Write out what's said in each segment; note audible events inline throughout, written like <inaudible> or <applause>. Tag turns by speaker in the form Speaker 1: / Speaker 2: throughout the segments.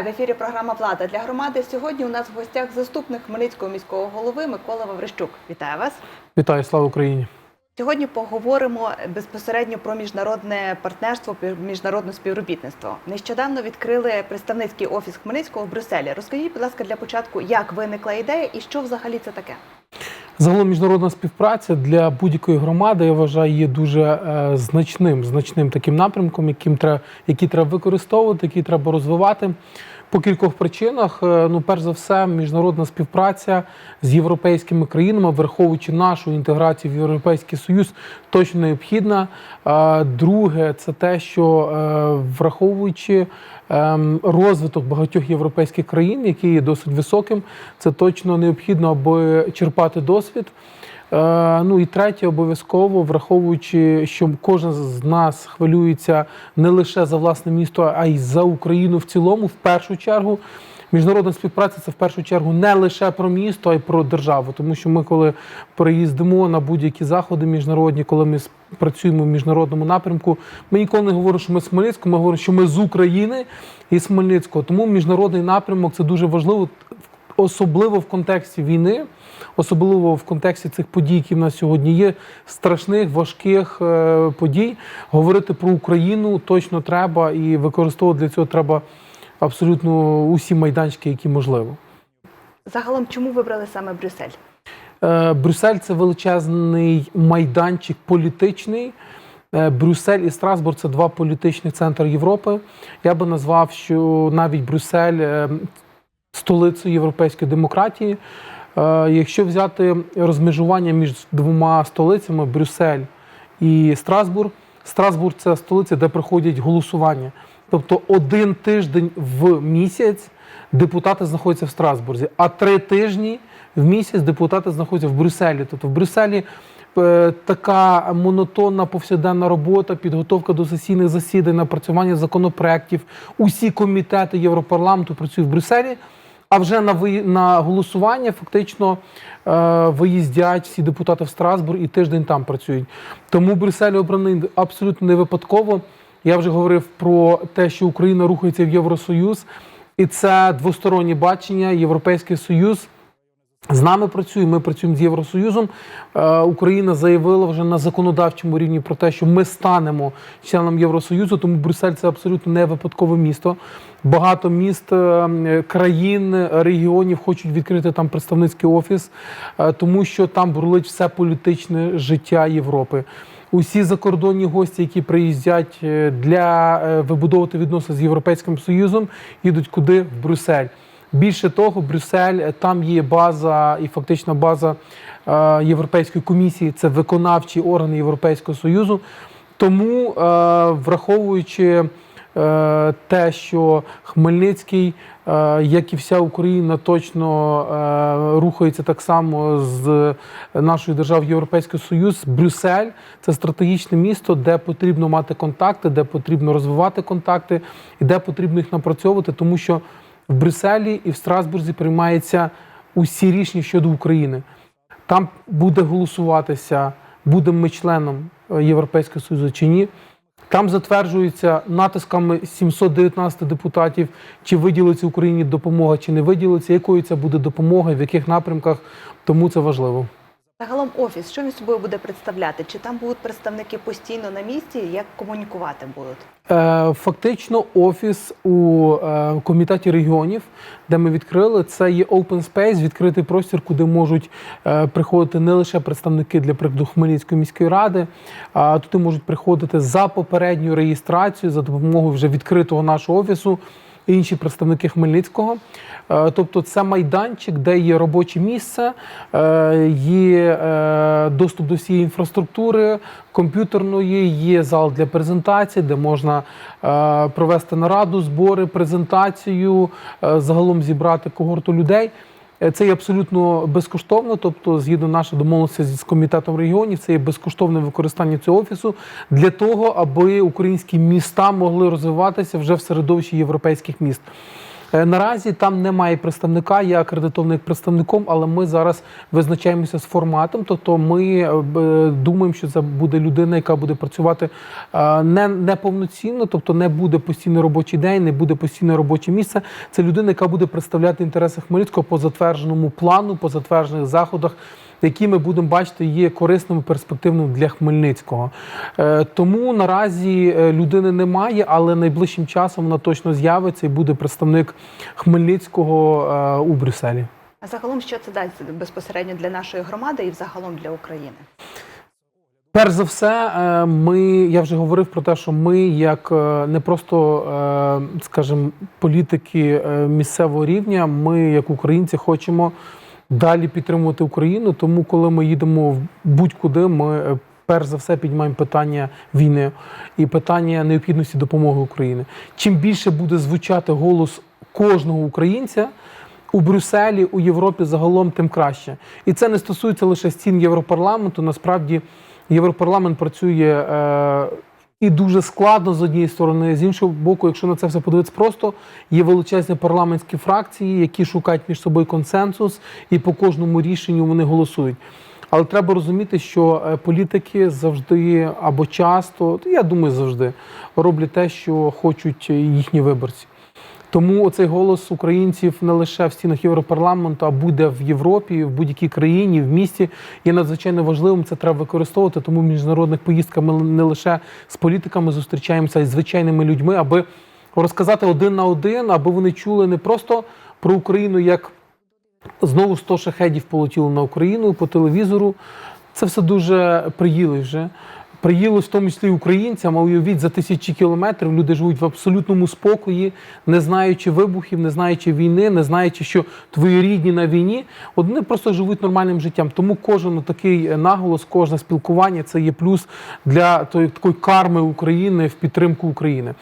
Speaker 1: Вітаю в ефірі. Програма Влада для громади. Сьогодні у нас в гостях заступник Хмельницького міського голови Микола Ваврищук. Вітаю вас.
Speaker 2: Вітаю, слава Україні!
Speaker 1: Сьогодні поговоримо безпосередньо про міжнародне партнерство, міжнародне співробітництво. Нещодавно відкрили представницький офіс Хмельницького в Брюсселі. Розкажіть, будь ласка, для початку, як виникла ідея і що взагалі це таке?
Speaker 2: Загалом міжнародна співпраця для будь-якої громади я вважаю є дуже е, значним, значним таким напрямком, яким треба, який треба використовувати, який треба розвивати. По кількох причинах, Е, ну, перш за все, міжнародна співпраця з європейськими країнами, враховуючи нашу інтеграцію в Європейський Союз, точно необхідна. Е, Друге, це те, що е, враховуючи ем, розвиток багатьох європейських країн, який є досить високим, це точно необхідно, аби черпати досвід. Е, Ну і третє, обов'язково враховуючи, що кожен з нас хвилюється не лише за власне місто, а й за Україну в цілому, в першу чергу. Міжнародна співпраця це в першу чергу не лише про місто, а й про державу. Тому що ми, коли приїздимо на будь-які заходи міжнародні, коли ми працюємо в міжнародному напрямку, ми ніколи не говоримо, що ми з Хмельницького, ми говоримо, що ми з України і з. Тому міжнародний напрямок це дуже важливо, особливо в контексті війни, особливо в контексті цих подій, які в нас сьогодні є, страшних, важких е, подій. Говорити про Україну точно треба і використовувати для цього треба абсолютно усі майданчики, які можливо.
Speaker 1: Загалом, чому вибрали саме Брюссель?
Speaker 2: Е, Брюссель це величезний майданчик політичний. Е, Брюссель і Страсбург це два політичні центри Європи. Я би назвав, що навіть Брюссель столицею європейської демократії. Е, Якщо взяти розмежування між двома столицями Брюссель і Страсбург, Страсбург це столиця, де проходять голосування. Тобто один тиждень в місяць депутати знаходяться в Страсбурзі, а три тижні в місяць депутати знаходяться в Брюсселі. Тобто в Брюсселі е, така монотонна повсякденна робота, підготовка до сесійних засідань, напрацювання законопроєктів. Усі комітети Європарламенту працюють в Брюсселі. А вже на ви- на голосування фактично е, виїздять всі депутати в Страсбург і тиждень там працюють. Тому Брюссель обраний абсолютно не випадково. Я вже говорив про те, що Україна рухається в Євросоюз, і це двостороннє бачення. Європейський Союз з нами працює. Ми працюємо з Євросоюзом. Е, Україна заявила вже на законодавчому рівні про те, що ми станемо членом Євросоюзу. Тому Брюссель це абсолютно не випадкове місто. Багато міст, е, країн, регіонів хочуть відкрити там представницький офіс, е, тому що там бурлить все політичне життя Європи. Усі закордонні гості, які приїздять для вибудовувати відносини з Європейським Союзом, їдуть куди? В Брюссель. Більше того, Брюссель там є база і фактично база е, Європейської комісії, це виконавчі органи Європейського Союзу. Тому, е, враховуючи е, те, що Хмельницький, як і вся Україна, точно рухається так само з нашої держави в Європейський Союз, Брюссель це стратегічне місто, де потрібно мати контакти, де потрібно розвивати контакти і де потрібно їх напрацьовувати, тому що в Брюсселі і в Страсбурзі приймаються усі рішення щодо України. Там буде голосуватися, будемо ми членом е, Європейського Союзу чи ні. Там затверджується натисками 719 депутатів, чи виділиться Україні допомога, чи не виділиться, якою це буде допомога, в яких напрямках. Тому це важливо.
Speaker 1: Загалом офіс, що він собою буде представляти? Чи там будуть представники постійно на місці? Як комунікувати будуть?
Speaker 2: Е, Фактично, офіс у е, комітеті регіонів, де ми відкрили, це є open space, відкритий простір, куди можуть е, приходити не лише представники для прикладу Хмельницької міської ради, а туди можуть приходити за попередню реєстрацію за допомогою вже відкритого нашого офісу. Інші представники Хмельницького, Е, тобто це майданчик, де є робоче місце, е, є е, доступ до всієї інфраструктури комп'ютерної, є зал для презентацій, де можна провести нараду, збори, презентацію, загалом зібрати когорту людей. Е, Це є абсолютно безкоштовно, тобто, згідно нашої домовленості з комітетом регіонів, це є безкоштовне використання цього офісу для того, аби українські міста могли розвиватися вже в середовищі європейських міст. Е, Наразі там немає представника, я акредитований представником, але ми зараз визначаємося з форматом. Тобто ми е, думаємо, що це буде людина, яка буде працювати е, не, не повноцінно, тобто не буде постійний робочий день, не буде постійне робоче місце. Це людина, яка буде представляти інтереси Хмельницького по затвердженому плану, по затверджених заходах. Які ми будемо бачити, є корисними перспективними для Хмельницького. Е, тому наразі е, людини немає, але найближчим часом вона точно з'явиться і буде представник Хмельницького е, у Брюсселі.
Speaker 1: А загалом, що це дасть безпосередньо для нашої громади і взагалом для України?
Speaker 2: Перш за все, ми я вже говорив про те, що ми, як не просто, скажімо, політики місцевого рівня, ми, як українці, хочемо далі підтримувати Україну. Тому, коли ми їдемо в будь-куди, ми е, перш за все піднімаємо питання війни і питання необхідності допомоги Україні. Чим більше буде звучати голос кожного українця. У Брюсселі, у Європі загалом тим краще. І це не стосується лише стін Європарламенту. Насправді Європарламент працює е, і дуже складно з однієї сторони, з іншого боку, якщо на це все подивитися просто, є величезні парламентські фракції, які шукають між собою консенсус, і по кожному рішенню вони голосують. Але треба розуміти, що е, політики завжди або часто, я думаю, завжди роблять те, що хочуть їхні виборці. Тому цей голос українців не лише в стінах Європарламенту, а буде в Європі, в будь-якій країні, в місті є надзвичайно важливим. Це треба використовувати. Тому в міжнародних поїздках ми не лише з політиками зустрічаємося, а й звичайними людьми, аби розказати один на один, аби вони чули не просто про Україну, як знову 100 шахедів полетіло на Україну по телевізору. Це все дуже приїли вже. Приїлось в тому числі українцям, а уявіть, за тисячі кілометрів люди живуть в абсолютному спокої, не знаючи вибухів, не знаючи війни, не знаючи, що твої рідні на війні. От вони просто живуть нормальним життям. Тому кожен такий наголос, кожне спілкування це є плюс для тої такої карми України в підтримку України.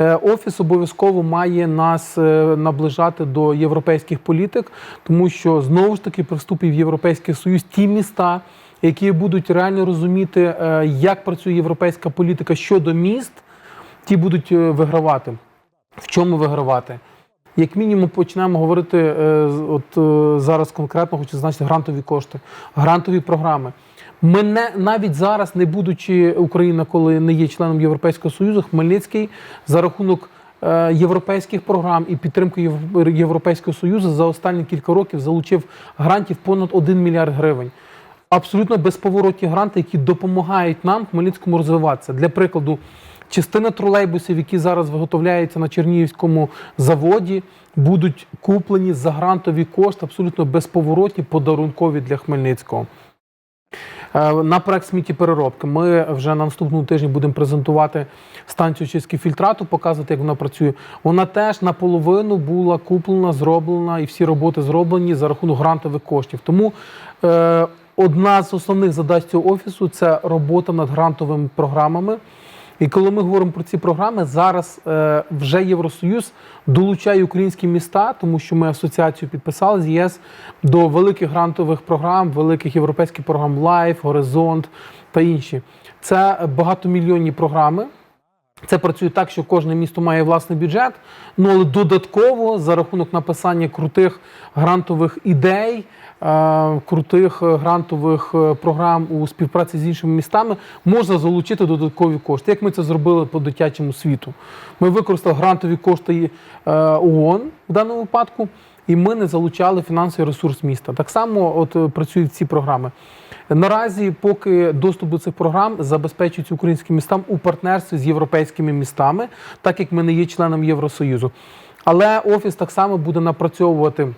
Speaker 2: Е, Офіс обов'язково має нас е, наближати до європейських політик, тому що знову ж таки при вступі в Європейський Союз ті міста, які будуть реально розуміти, е, як працює європейська політика щодо міст, ті будуть е, вигравати. В чому вигравати? Як мінімум, почнемо говорити е, от зараз конкретно, хочу зазначити грантові кошти, грантові програми. Ми не навіть зараз, не будучи Україна, коли не є членом Європейського Союзу, Хмельницький за рахунок європейських програм і підтримки Єв- Європейського Союзу за останні кілька років залучив грантів понад 1 мільярд гривень. Абсолютно безповоротні гранти, які допомагають нам Хмельницькому розвиватися. Для прикладу, частина тролейбусів, які зараз виготовляються на Чернігівському заводі, будуть куплені за грантові кошти, абсолютно безповоротні, подарункові для Хмельницького. Е, На проект сміттєпереробки ми вже на наступному тижні будемо презентувати станцію чистки фільтрату, показувати, як вона працює. Вона теж наполовину була куплена, зроблена, і всі роботи зроблені за рахунок грантових коштів. Тому е, одна з основних задач цього офісу це робота над грантовими програмами. І коли ми говоримо про ці програми, зараз е, вже Євросоюз долучає українські міста, тому що ми асоціацію підписали з ЄС до великих грантових програм, великих європейських програм Life, Горизонт та інші. Це багатомільйонні програми. Це працює так, що кожне місто має власний бюджет. Ну але додатково за рахунок написання крутих грантових ідей, е, крутих е, грантових е, програм у співпраці з іншими містами можна залучити додаткові кошти. Як ми це зробили по дитячому світу? Ми використали грантові кошти ООН в даному випадку, і ми не залучали фінансовий ресурс міста. Так само от е, працюють ці програми. Наразі, поки доступ до цих програм забезпечується українським містам у партнерстві з європейськими містами, так як ми не є членом Євросоюзу. Але офіс так само буде напрацьовувати.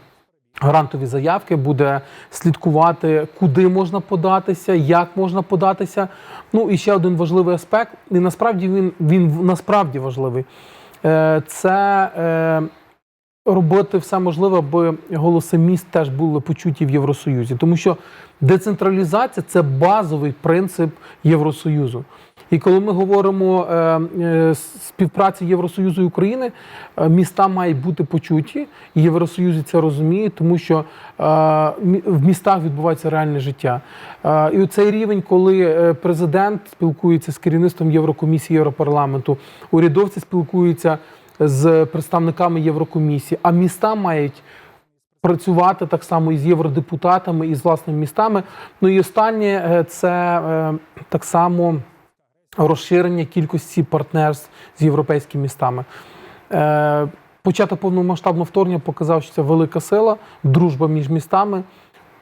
Speaker 2: Грантові заявки буде слідкувати, куди можна податися, як можна податися. Ну і ще один важливий аспект, і насправді він, він насправді важливий. Е, Це е, робити все можливе, аби голоси міст теж були почуті в Євросоюзі, тому що децентралізація це базовий принцип Євросоюзу. І коли ми говоримо е, е, співпраці Євросоюзу і України, е, міста мають бути почуті, і Євросоюзі це розуміє, тому що е, в містах відбувається реальне життя. Е, і цей рівень, коли е, президент спілкується з керівництвом Єврокомісії Європарламенту, урядовці спілкуються з представниками Єврокомісії, а міста мають працювати так само і з євродепутатами, і з власними містами. Ну і останнє е, це е, так само розширення кількості партнерств з європейськими містами. Е, Початок повномасштабного вторгнення показав, що це велика сила, дружба між містами.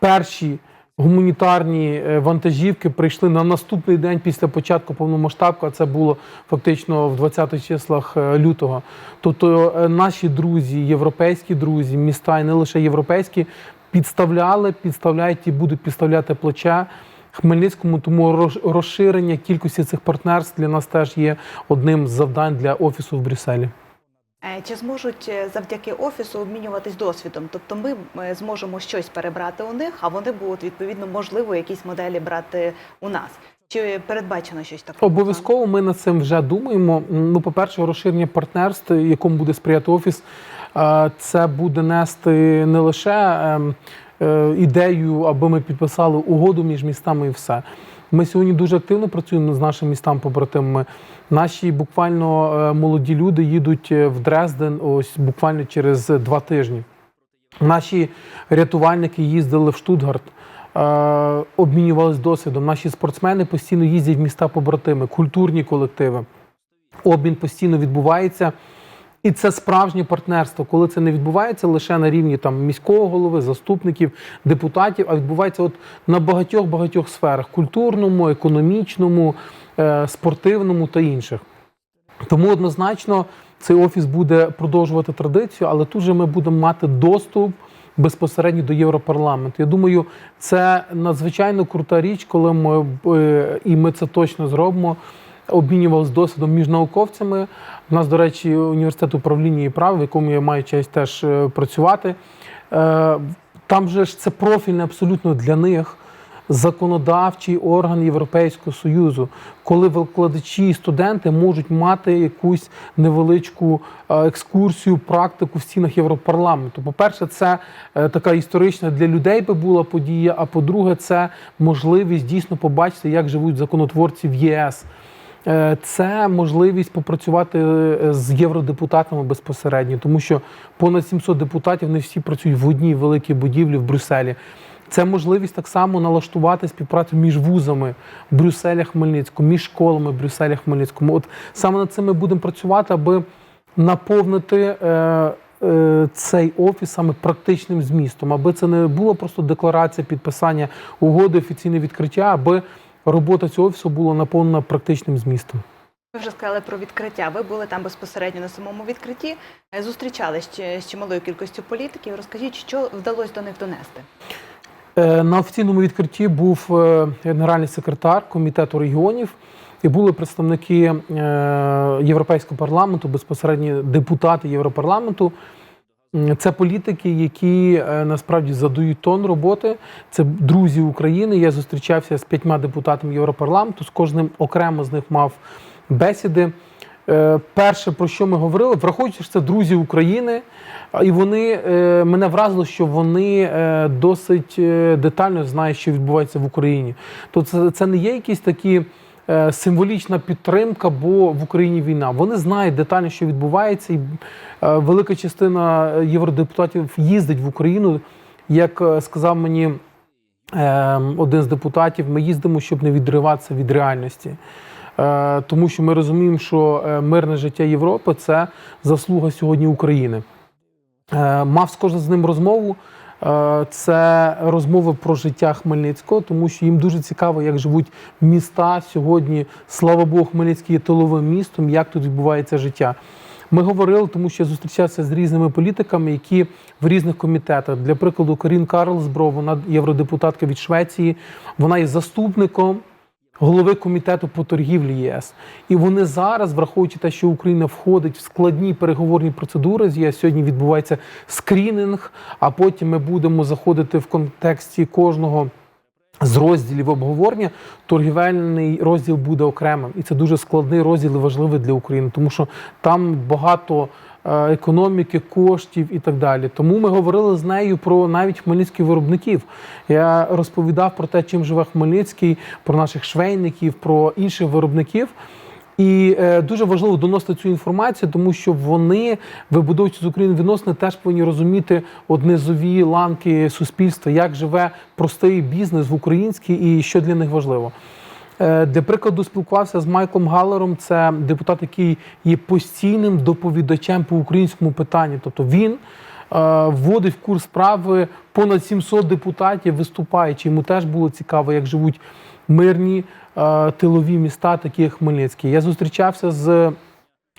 Speaker 2: Перші гуманітарні е, вантажівки прийшли на наступний день після початку повномасштабку, це було фактично в 20 числах е, лютого. Тобто е, наші друзі, європейські друзі, міста і не лише європейські, підставляли, підставляють і будуть підставляти плече Хмельницькому. Тому роз- розширення кількості цих партнерств для нас теж є одним з завдань для офісу в Брюсселі.
Speaker 1: Е, Чи зможуть е, завдяки офісу обмінюватись досвідом? Тобто ми е, зможемо щось перебрати у них, а вони будуть відповідно можливо якісь моделі брати у нас. Чи передбачено щось таке?
Speaker 2: Обов'язково ми над цим вже думаємо. Ну, по-перше, розширення партнерств, якому буде сприяти офіс, це буде нести не лише ем, ідею, аби ми підписали угоду між містами і все. Ми сьогодні дуже активно працюємо з нашими містами побратимами. Наші буквально е, молоді люди їдуть е, в Дрезден ось буквально через два тижні. Наші рятувальники їздили в Штутгарт, е, обмінювалися досвідом. Наші спортсмени постійно їздять в міста побратими, культурні колективи. Обмін постійно відбувається. І це справжнє партнерство, коли це не відбувається лише на рівні там міського голови, заступників, депутатів, а відбувається от на багатьох багатьох сферах: культурному, економічному, е, спортивному та інших. Тому однозначно цей офіс буде продовжувати традицію, але тут же ми будемо мати доступ безпосередньо до Європарламенту. Я думаю, це надзвичайно крута річ, коли ми е, і ми це точно зробимо. Обмінювалися досвідом між науковцями. У нас, до речі, університет управління і прав, в якому я маю честь теж е, працювати. Е, Там же ж це профільне абсолютно для них законодавчий орган Європейського Союзу, коли викладачі і студенти можуть мати якусь невеличку е, екскурсію, практику в стінах Європарламенту. По-перше, це така історична для людей би була подія. А по-друге, це можливість дійсно побачити, як живуть законотворці в ЄС. Е, Це можливість попрацювати е, з євродепутатами безпосередньо, тому що понад 700 депутатів не всі працюють в одній великій будівлі в Брюсселі. Це можливість так само налаштувати співпрацю між вузами Брюсселя Хмельницького, між школами Брюсселя Хмельницькому. От саме над цим ми будемо працювати, аби наповнити е, е, цей офіс саме практичним змістом, аби це не було просто декларація підписання угоди, офіційне відкриття, аби робота цього офісу була наповнена практичним змістом.
Speaker 1: Ви вже сказали про відкриття. Ви були там безпосередньо на самому відкритті. Е, Зустрічались ще з чималою кількістю політиків. Розкажіть, що вдалося до них донести?
Speaker 2: Е, На офіційному відкритті був е, генеральний секретар комітету регіонів і були представники Європейського парламенту, безпосередньо депутати Європарламенту. Це політики, які е, насправді задають тон роботи. Це друзі України. Я зустрічався з п'ятьма депутатами Європарламенту. З кожним окремо з них мав бесіди. Е, Перше, про що ми говорили, враховуючи, що це друзі України, і вони е, мене вразило, що вони досить детально знають, що відбувається в Україні. То це, це не є якісь такі символічна підтримка, бо в Україні війна. Вони знають детально, що відбувається, і е, велика частина євродепутатів їздить в Україну. Як е, сказав мені е, один з депутатів, ми їздимо, щоб не відриватися від реальності. Е, Тому що ми розуміємо, що е, мирне життя Європи це заслуга сьогодні України. Е, Мав кожен з ним розмову. Е, Це розмови про життя Хмельницького, тому що їм дуже цікаво, як живуть міста сьогодні. Слава Богу, Хмельницький є тиловим містом, як тут відбувається життя. Ми говорили, тому що я зустрічався з різними політиками, які в різних комітетах. Для прикладу, Карін Карлсбро, вона євродепутатка від Швеції, вона є заступником голови комітету по торгівлі ЄС. І вони зараз, враховуючи те, що Україна входить в складні переговорні процедури з ЄС, сьогодні відбувається скрінінг, а потім ми будемо заходити в контексті кожного. З розділів обговорення торгівельний розділ буде окремим, і це дуже складний розділ і важливий для України, тому що там багато економіки, коштів і так далі. Тому ми говорили з нею про навіть хмельницьких виробників. Я розповідав про те, чим живе Хмельницький, про наших швейників, про інших виробників. І е, дуже важливо доносити цю інформацію, тому що вони, вибудовуючи з України відносини, теж повинні розуміти от низові ланки суспільства, як живе простий бізнес в українській і що для них важливо. Е, Для прикладу, спілкувався з Майком Галером. Це депутат, який є постійним доповідачем по українському питанню. Тобто він е, вводить в курс справи понад 700 депутатів, виступаючи. Йому теж було цікаво, як живуть мирні е, тилові міста, такі як Хмельницький. Я зустрічався з е,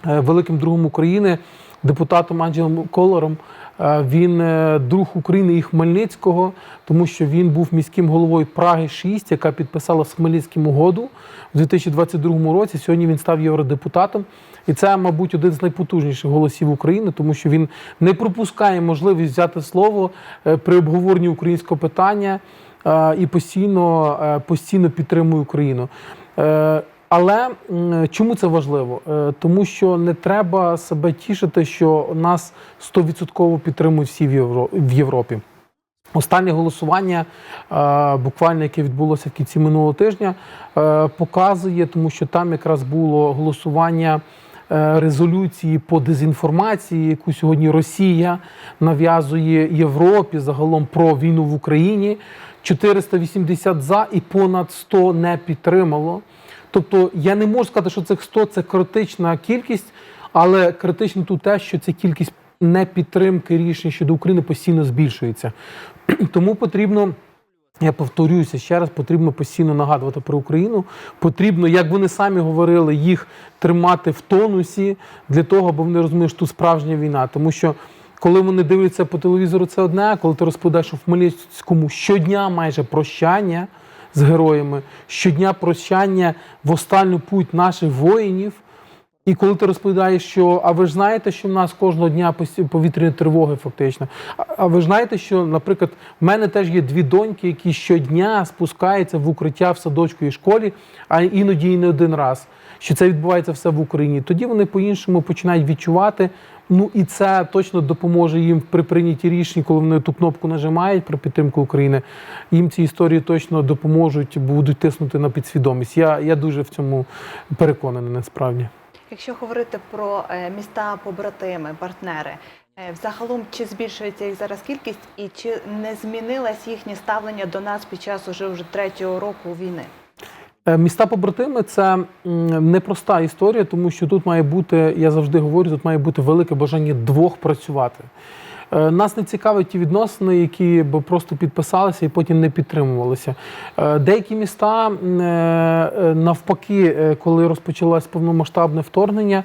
Speaker 2: великим другом України, депутатом Анджелом Колором. Е, Він е, друг України і Хмельницького, тому що він був міським головою Праги 6, яка підписала з Хмельницьким угоду у 2022 році. Сьогодні він став євродепутатом. І це, мабуть, один з найпотужніших голосів України, тому що він не пропускає можливість взяти слово е, при обговоренні українського питання і постійно, постійно підтримує Україну. Але чому це важливо? Е, Тому що не треба себе тішити, що нас 100% підтримують всі в Євро- в Європі. Останнє голосування, е, буквально яке відбулося в кінці минулого тижня, е, показує, тому що там якраз було голосування резолюції по дезінформації, яку сьогодні Росія нав'язує Європі загалом про війну в Україні. 480 за і понад 100 не підтримало. Тобто я не можу сказати, що цих 100 це критична кількість, але критично тут те, що ця кількість непідтримки рішень щодо України постійно збільшується. <clears throat> Тому потрібно. Я повторююся ще раз, потрібно постійно нагадувати про Україну. Потрібно, як вони самі говорили, їх тримати в тонусі для того, аби вони розуміли, що тут справжня війна. Тому що коли вони дивляться по телевізору, це одне, коли ти розповідаєш, в Хмельницькому щодня майже прощання з героями, щодня прощання в останню путь наших воїнів. І коли ти розповідаєш, що а ви ж знаєте, що в нас кожного дня повітряні тривоги, фактично. А, ви ж знаєте, що, наприклад, в мене теж є дві доньки, які щодня спускаються в укриття в садочку і школі, а іноді і не один раз. Що це відбувається все в Україні. Тоді вони по-іншому починають відчувати. Ну і це точно допоможе їм при прийнятті рішень, коли вони ту кнопку нажимають про підтримку України. Їм ці історії точно допоможуть, будуть тиснути на підсвідомість. Я, я дуже в цьому переконаний насправді.
Speaker 1: Якщо говорити про е, міста, побратими, партнери, е, взагалом чи збільшується їх зараз кількість, і чи не змінилось їхнє ставлення до нас під час уже вже третього року війни?
Speaker 2: Е, Міста побратими це непроста історія, тому що тут має бути, я завжди говорю, тут має бути велике бажання двох працювати. Е, Нас не цікавить ті відносини, які б просто підписалися і потім не підтримувалися. Е, Деякі міста навпаки, коли розпочалось повномасштабне вторгнення,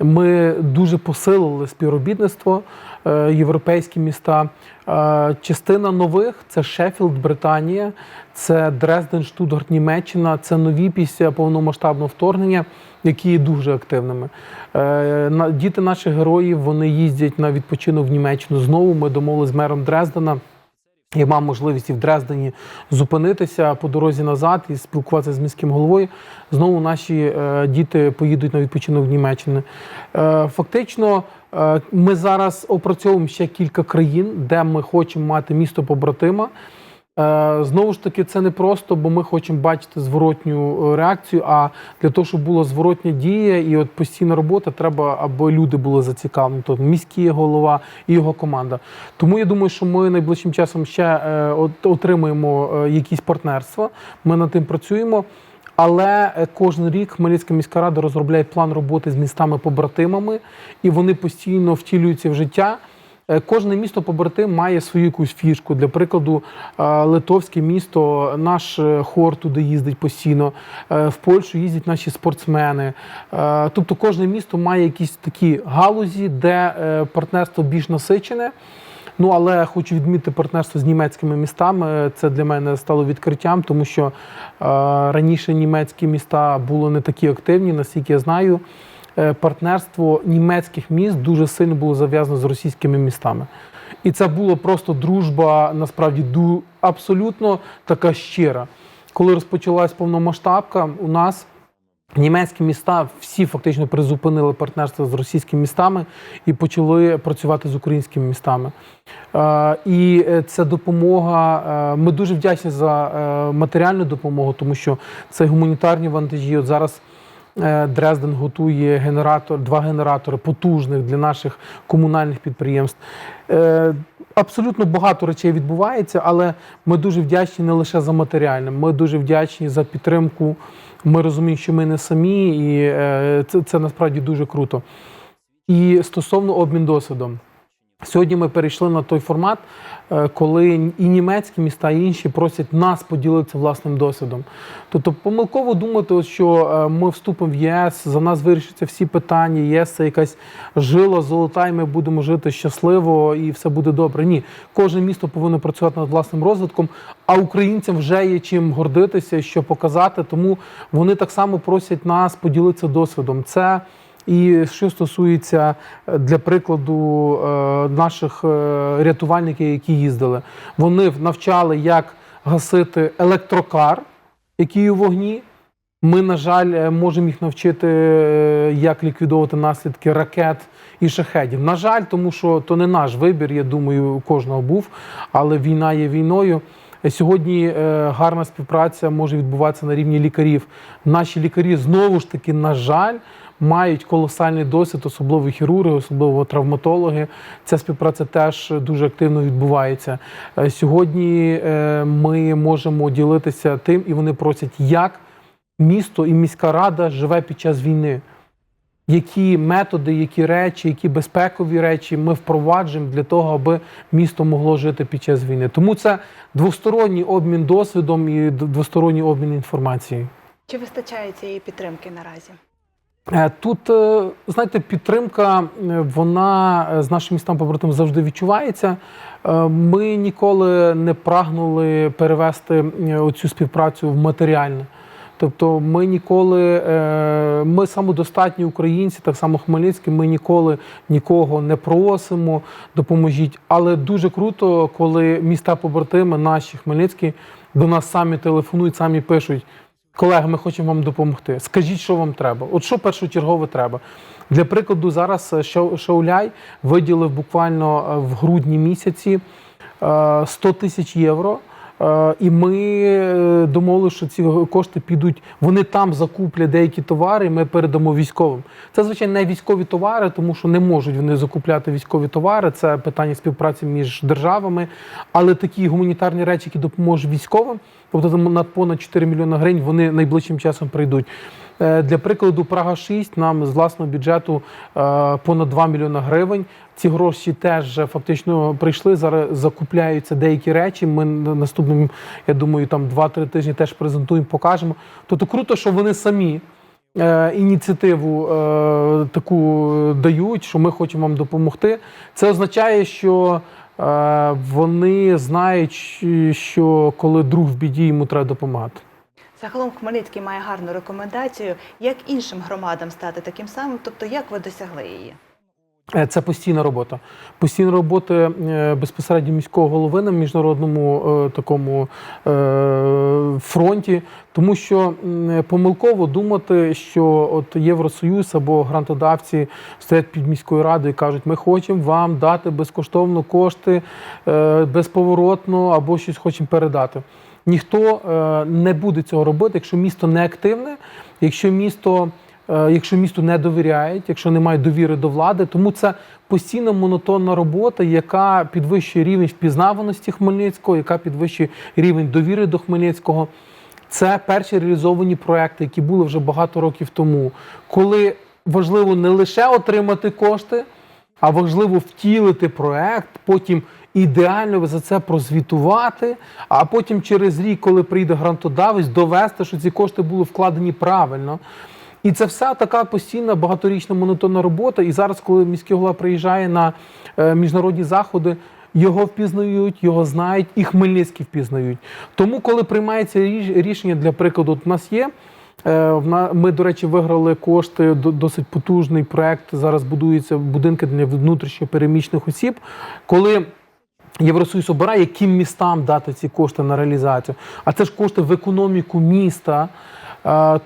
Speaker 2: ми дуже посилили співробітництво е, європейські міста. Е, Частина нових це Шеффілд, Британія, це Дрезден, Штутгарт, Німеччина. Це нові після повномасштабного вторгнення, які є дуже активними. Е, Діти наших героїв вони їздять на відпочинок в Німеччину. Знову ми домовилися з мером Дрездена. Я мав можливість і в Дрездені зупинитися по дорозі назад і спілкуватися з міським головою. Знову наші е, діти поїдуть на відпочинок в Німеччину. Е, фактично, е, ми зараз опрацьовуємо ще кілька країн, де ми хочемо мати місто побратима. Е, Знову ж таки, це не просто, бо ми хочемо бачити зворотню е, реакцію. А для того, щоб була зворотня дія і от постійна робота, треба, аби люди були зацікавлені. Тобто міський голова і його команда. Тому я думаю, що ми найближчим часом ще е, отримаємо якісь партнерства. Ми над тим працюємо. Але кожен рік Хмельницька міська рада розробляє план роботи з містами-побратимами, і вони постійно втілюються в життя. Е, Кожне місто побратим має свою якусь фішку. Для прикладу, е, литовське місто, наш е, хор туди їздить постійно. В Польщу їздять наші спортсмени. Тобто кожне місто має якісь такі галузі, де партнерство більш насичене. Ну, але хочу відмітити партнерство з німецькими містами. Це для мене стало відкриттям, тому що е, раніше німецькі міста були не такі активні, наскільки я знаю. Е, партнерство німецьких міст дуже сильно було зав'язано з російськими містами. І це була просто дружба, насправді, абсолютно така щира. Коли розпочалась повномасштабка, у нас Німецькі міста всі фактично призупинили партнерство з російськими містами і почали працювати з українськими містами. Е, І це допомога. е, Ми дуже вдячні за матеріальну допомогу, тому що це гуманітарні вантажі. От зараз Дрезден готує генератор, два генератори потужних для наших комунальних підприємств. Е, Абсолютно багато речей відбувається, але ми дуже вдячні не лише за матеріальне. Ми дуже вдячні за підтримку. Ми розуміємо, що ми не самі, і е, це, це насправді дуже круто. І стосовно обмін досвідом. Сьогодні ми перейшли на той формат, е, коли і німецькі міста, і інші просять нас поділитися власним досвідом. Тобто помилково думати, що е, ми вступимо в ЄС, за нас вирішаться всі питання, ЄС це якась жила золота, і ми будемо жити щасливо і все буде добре. Ні, кожне місто повинно працювати над власним розвитком, а українцям вже є чим гордитися, що показати. Тому вони так само просять нас поділитися досвідом. Це і що стосується е, для прикладу е, наших е, рятувальників, які їздили, вони навчали, як гасити електрокар, який у вогні. Ми, на жаль, можемо їх навчити, як ліквідовувати наслідки ракет і шахедів. На жаль, тому що то не наш вибір, я думаю, у кожного був, але війна є війною. Сьогодні гарна співпраця може відбуватися на рівні лікарів. Наші лікарі знову ж таки, на жаль, мають колосальний досвід, особливо хірурги, особливо травматологи. Ця співпраця теж дуже активно відбувається. Е, Сьогодні е, ми можемо ділитися тим, і вони просять, як місто і міська рада живе під час війни. Які методи, які речі, які безпекові речі ми впроваджуємо для того, аби місто могло жити під час війни. Тому це двосторонній обмін досвідом і двосторонній обмін інформацією.
Speaker 1: Чи вистачає цієї підтримки наразі?
Speaker 2: Е, Тут, е, знаєте, підтримка, е, вона з нашим містом побратим завжди відчувається. Ми ніколи не прагнули перевести оцю співпрацю в матеріальне. Тобто ми ніколи, ми самодостатні українці, так само Хмельницький, ми ніколи нікого не просимо, допоможіть. Але дуже круто, коли міста побратими, наші Хмельницькі, до нас самі телефонують, самі пишуть. Колеги, ми хочемо вам допомогти. Скажіть, що вам треба. От що першочергово треба. Для прикладу, зараз е, Шауляй виділив буквально е, в грудні місяці е, 100 тисяч євро. Е, І ми е, домовилися, що ці кошти підуть. Вони там закуплять деякі товари. і Ми передамо військовим. Це звичайно не військові товари, тому що не можуть вони закупляти військові товари. Це питання співпраці між державами. Але такі гуманітарні речі, які допоможуть військовим, тобто на понад 4 мільйони гривень, вони найближчим часом прийдуть. Е, Для прикладу, Прага 6 нам з власного бюджету е, понад 2 мільйони гривень. Ці гроші теж фактично прийшли. Зараз закупляються деякі речі. Ми на наступному, я думаю, там 2-3 тижні теж презентуємо, покажемо. Тобто круто, що вони самі. е, Ініціативу е, таку дають, що ми хочемо вам допомогти. Це означає, що е, вони знають, що коли друг в біді, йому треба допомагати.
Speaker 1: Загалом Хмельницький має гарну рекомендацію, як іншим громадам стати таким самим, тобто як ви досягли її?
Speaker 2: Е, Це постійна робота. Постійна робота е, безпосередньо міського голови на міжнародному е, такому фронті, тому що помилково думати, що от Євросоюз або грантодавці стоять під міською радою і кажуть, ми хочемо вам дати безкоштовно кошти безповоротно або щось хочемо передати. Ніхто е, не буде цього робити, якщо місто не активне, якщо місто. Е, якщо місту не довіряють, якщо немає довіри до влади, тому це постійна монотонна робота, яка підвищує рівень впізнаваності Хмельницького, яка підвищує рівень довіри до Хмельницького. Це перші реалізовані проекти, які були вже багато років тому, коли важливо не лише отримати кошти, а важливо втілити проект, потім ідеально за це прозвітувати, а потім через рік, коли прийде грантодавець, довести, що ці кошти були вкладені правильно. І це вся така постійна багаторічна монотонна робота. І зараз, коли міський голова приїжджає на е, міжнародні заходи, його впізнають, його знають, і Хмельницький впізнають. Тому, коли приймається ріш- рішення, для прикладу, от у нас є. е, Ми, до речі, виграли кошти, досить потужний проект. Зараз будуються будинки для внутрішньо переміщених осіб. Коли Євросоюз обирає, яким містам дати ці кошти на реалізацію. А це ж кошти в економіку міста.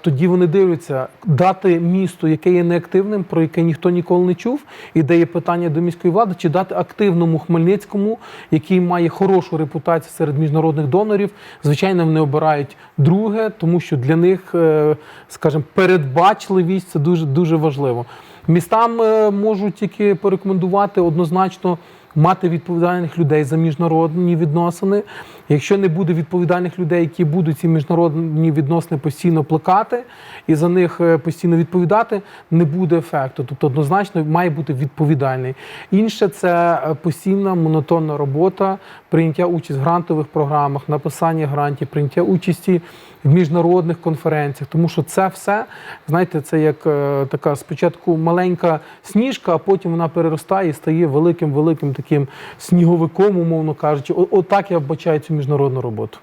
Speaker 2: тоді вони дивляться дати місту, яке є неактивним, про яке ніхто ніколи не чув, і де є питання до міської влади, чи дати активному Хмельницькому, який має хорошу репутацію серед міжнародних донорів. Звичайно, вони обирають друге, тому що для них, е, скажімо, передбачливість це дуже дуже важливо. Містам е, можуть тільки порекомендувати однозначно мати відповідальних людей за міжнародні відносини. Якщо не буде відповідальних людей, які будуть ці міжнародні відносини постійно плекати і за них е, постійно відповідати, не буде ефекту. Тобто однозначно має бути відповідальний. Інше це е, постійна монотонна робота, прийняття участь в грантових програмах, написання грантів, прийняття участі в міжнародних конференціях, тому що це все, знаєте, це як е, така спочатку маленька сніжка, а потім вона переростає і стає великим, великим таким сніговиком, умовно кажучи. О- Отак я вбачаю цю міжнародну роботу.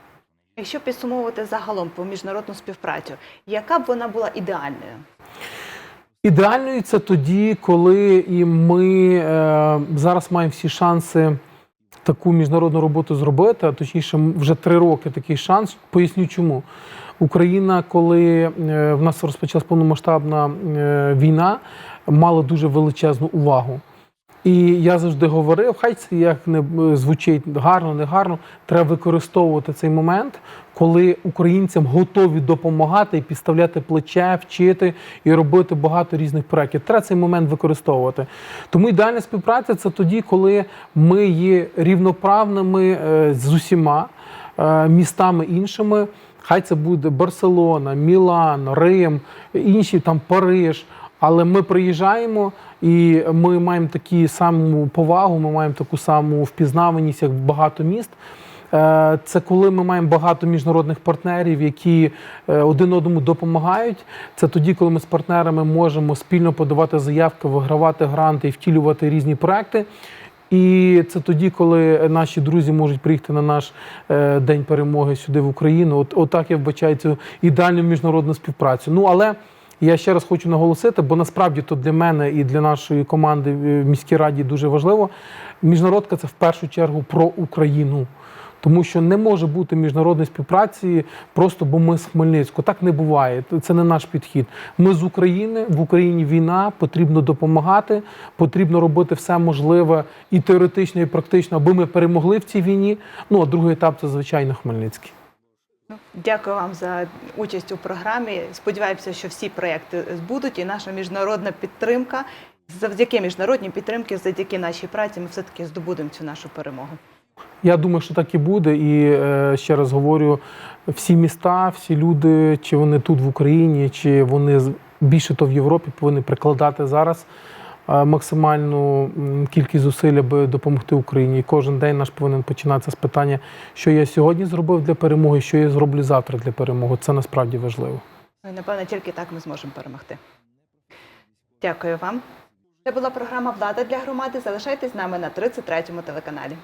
Speaker 1: Якщо підсумовувати загалом про міжнародну співпрацю, яка б вона була ідеальною?
Speaker 2: Ідеальною це тоді, коли і ми е, зараз маємо всі шанси таку міжнародну роботу зробити, а точніше, вже три роки такий шанс. Поясню чому. Україна, коли е, в нас розпочалась повномасштабна е, війна, мала дуже величезну увагу. І я завжди говорив, хай це як не е, звучить гарно, не гарно, треба використовувати цей момент, коли українцям готові допомагати і підставляти плече, вчити і робити багато різних проєктів. Треба цей момент використовувати. Тому ідеальна співпраця це тоді, коли ми є рівноправними е, з усіма е, містами іншими. Хай це буде Барселона, Мілан, Рим, інші там Париж. Але ми приїжджаємо і ми маємо таку саму повагу, ми маємо таку саму впізнаваність, як багато міст. Е, Це коли ми маємо багато міжнародних партнерів, які е, один одному допомагають. Це тоді, коли ми з партнерами можемо спільно подавати заявки, вигравати гранти і втілювати різні проекти. І це тоді, коли наші друзі можуть приїхати на наш е, день перемоги сюди в Україну. От отак я вбачаю цю ідеальну міжнародну співпрацю. Ну але я ще раз хочу наголосити, бо насправді то для мене і для нашої команди в міській раді дуже важливо. Міжнародка це в першу чергу про Україну. Тому що не може бути міжнародної співпраці просто бо ми з Хмельницького. Так не буває. Це не наш підхід. Ми з України, в Україні війна, потрібно допомагати, потрібно робити все можливе і теоретично, і практично, аби ми перемогли в цій війні. Ну а другий етап це звичайно Хмельницький.
Speaker 1: Дякую вам за участь у програмі. Сподіваємося, що всі проекти збудуть, і наша міжнародна підтримка. Завдяки міжнародній підтримці, завдяки нашій праці, ми все таки здобудемо цю нашу перемогу.
Speaker 2: Я думаю, що так і буде. І е, ще раз говорю: всі міста, всі люди, чи вони тут в Україні, чи вони більше то в Європі, повинні прикладати зараз максимальну кількість зусиль, аби допомогти Україні. І кожен день наш повинен починатися з питання, що я сьогодні зробив для перемоги, що я зроблю завтра для перемоги. Це насправді важливо.
Speaker 1: Ну напевно тільки так ми зможемо перемогти. Дякую вам. Це була програма Влада для громади. Залишайтесь з нами на 33-му телеканалі.